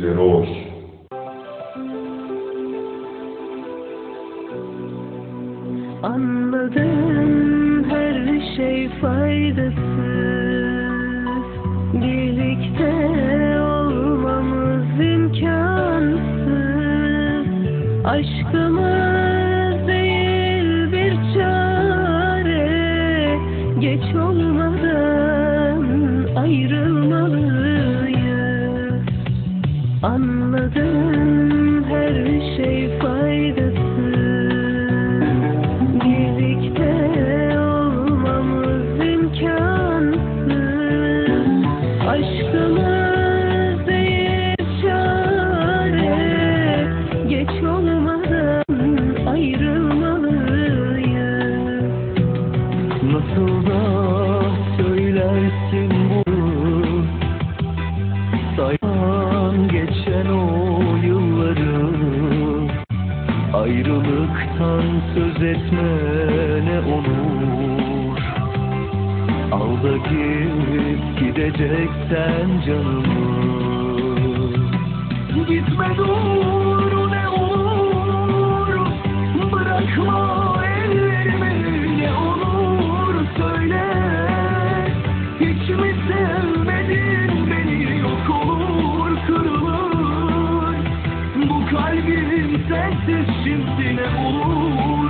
Zeros. Anladım her şey faydasız. Birlikte olmamız imkansız. Aşkımız değil bir çare. Geç olmadan ayrılmalıyız Anladım her şey faydasız Birlikte olmamız imkansız. Aşkımız değil çare. Geç olmadan ayrılmalıyız. Nasıl da söylersin etme ne olur. Al da git gideceksen canımı. Gitme dur ne olur. Bırakma ellerimi ne olur. Söyle Hiç mi sevmedin beni? Yok olur kırılır. Bu kalbim sensiz şimdi ne olur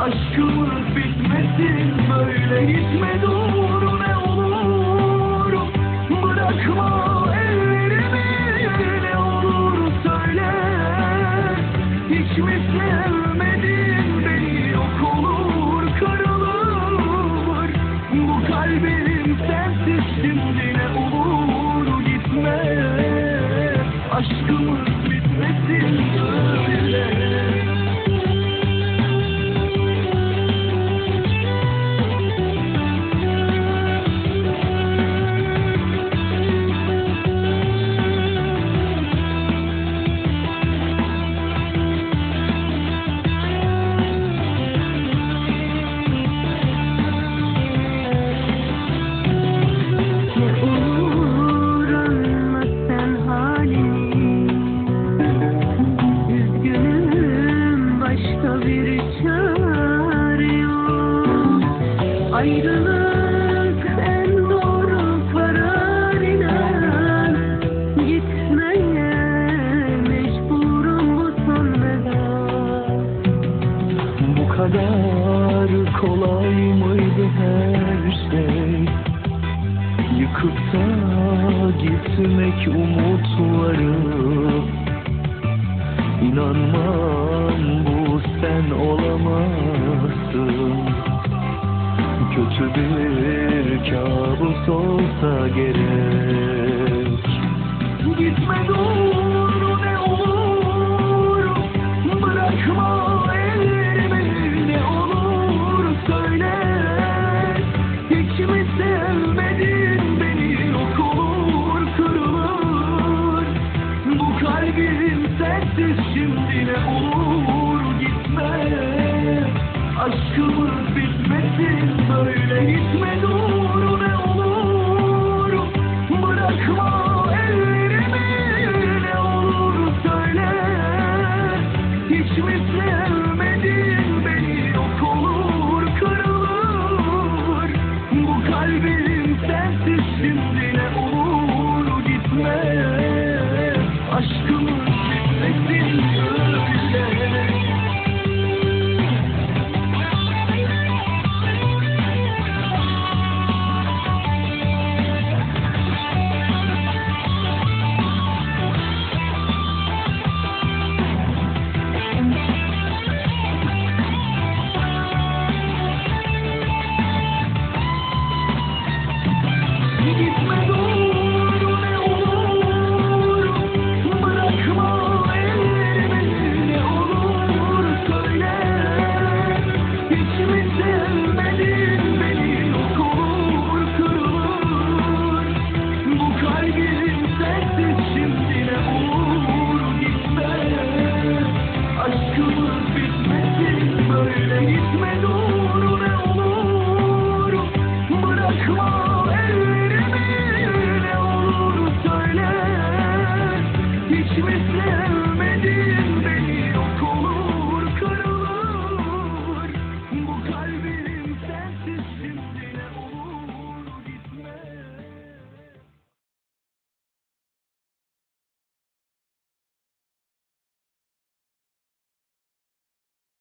Aşkımız bitmesin böyle gitme dur ne olur. Bırakma Ayrılık en doğru karar inan. Gitmeye mecburum bu son Bu kadar kolay mıydı her şey? Yıkıp da gitmek umutları. İnanmam bu sen olamazsın Kötü bir kabus olsa gerek. Gitme dur ne olur? Bırakma ellerimi ne olur söyle. Hiç mi sevmedin beni yok olur kırılır. Bu kalbim sensiz şimdi ne olur gitme. Aşkımız She is three. Christmas